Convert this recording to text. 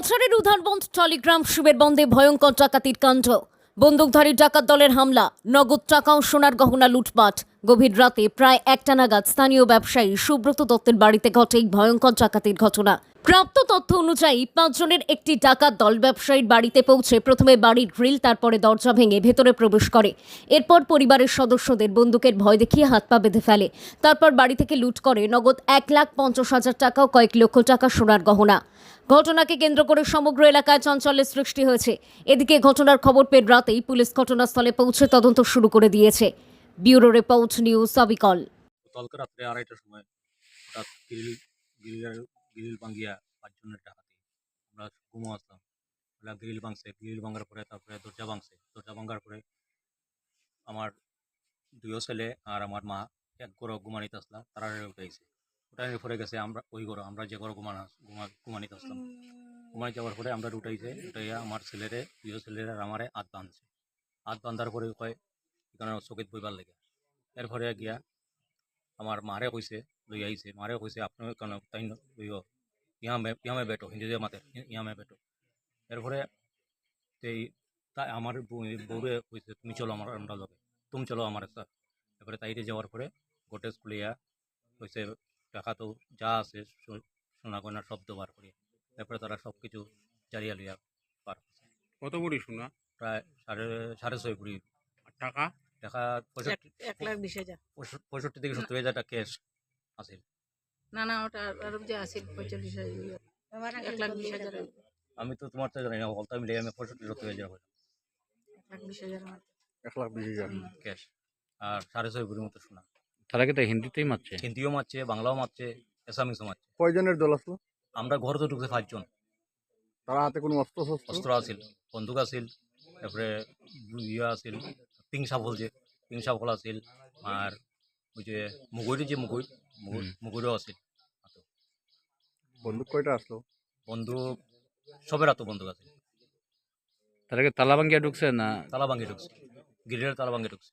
কাছাড়ের উধারবন্ধ টলিগ্রাম শিবের বন্ধে ভয়ঙ্কর ডাকাতির কাণ্ড। বন্দুকধারী ডাকাত দলের হামলা, নগদ টাকা ও সোনার গহনা লুটপাট। গভীর রাতে প্রায় একটা নাগাদ স্থানীয় ব্যবসায়ী সুব্রত দত্তের বাড়িতে ঘটে ভয়ঙ্কর ডাকাতির ঘটনা। প্রাপ্ত তথ্য অনুযায়ী পাঁচজনের একটি ডাকাত দল ব্যবসায়ীর বাড়িতে পৌঁছে প্রথমে বাড়ির গ্রিল, তারপরে দরজা ভেঙে ভেতরে প্রবেশ করে। এরপর পরিবারের সদস্যদের বন্দুকের ভয় দেখিয়ে হাত পা বেঁধে ফেলে। তারপর বাড়ি থেকে লুট করে নগদ এক লাখ পঞ্চাশ হাজার টাকা ও কয়েক লক্ষ টাকা সোনার গহনা। ঘটনাকে কেন্দ্র করে সমগ্র এলাকায় চাঞ্চল্যের সৃষ্টি হয়েছে। এদিকে ঘটনার খবর পেয়ে রাতেই পুলিশ ঘটনাস্থলে পৌঁছে তদন্ত শুরু করে দিয়েছে। ব্যুরো রিপোর্ট, নিউজ অবিকল। কালকে রাত্রে আড়াইটার সময় হঠাৎ গ্রিল, গ্রিলের, গ্রিল ভাঙ্গিয়া পাঁচজনের ডাকাতি আমরা ঘুমো আসলাম। ওরা গ্রিল ভাঙছে, গ্রিল ভাঙার পরে তারপরে দরজা ভাঙছে। দরজা ভাঙার পরে আমার দুইও ছেলে আর আমার মা এক ঘর ঘুমানিতে আসলাম, তারা উঠাইছে উঠানোর পরে গেছে আমরা, ওই ঘর আমরা যে ঘর ঘুমানো, ঘুমা ঘুমানিতে আসলাম। ঘুমাই যাওয়ার পরে আমরা উঠাইছে, উঠাইয়া আমার ছেলেরে দুইও ছেলেরা আমারে হাত বাঁধছে। হাত বাঁধার পরে কয় এখানে চকিত বইবার লেগে। এরপরে গিয়া আমার মারে কইছে লই আইছে মারে কইছে আপনি কেন তাই লইও ইয়া মে ইয়া মে বেটো হিন্দিতে মাতে ইয়া মে বেটো। এরপরে সেই তাই আমার বউ- বউরে কইছে তুমি চলো আমার আমরা লগে তুমি চলো আমার স্যার এরপরে তাইরে যাওয়ার পরে গোটে স্কুলে ইয়া কইছে টাকা তো যা আছে সোনা গয়না সব দেওয়ার পরে এরপরে তারা সব কিছু জারিয়া লইয়া পার। কত বড়ি শোনা প্রায় সাড়ে সাড়ে ছয় কুড়ি টাকা? টাকা পঁয়ষট্টি থেকে সত্তর হাজার টাকা ক্যাশ আছে না না ওটা আরও যে আছে পঁয়তাল্লিশ হাজার। এক লাখ বিশ হাজার। আমি তো তোমার তো জানি না বলতে মিলে আমি পঁয়ষট্টি সত্তর হাজার এক লাখ বিশ হাজার এক লাখ বিশ হাজার। ক্যাশ আর সাড়ে ছয় মতো শোনা তারা কি হিন্দিতেই মারছে। হিন্দিও মারছে বাংলাও মারছে এসামিসও মারছে। কয়জনের দল আসলো? আমরা ঘর তো ঢুকছে পাঁচজন। তারা হাতে কোনো অস্ত্র অস্ত্র আছিল বন্দুক আছিল তারপরে ইয়ে আছিল পিং সাফল যে পিং সাফল আছিল। আর ওই যে মুগুরি যে মুগুর। মুগুরও আছিল। বন্দুক কয়টা আসলো বন্দুক সবের হাতে বন্দুক আছে তাহলে তালা ভাঙ্গিয়া ঢুকছে না? তালা ভাঙ্গি ঢুকছে। গিরিলের তালা ভাঙ্গি ঢুকছে।